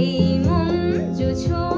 এই মন জুছো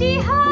বৃষ্টি হয়।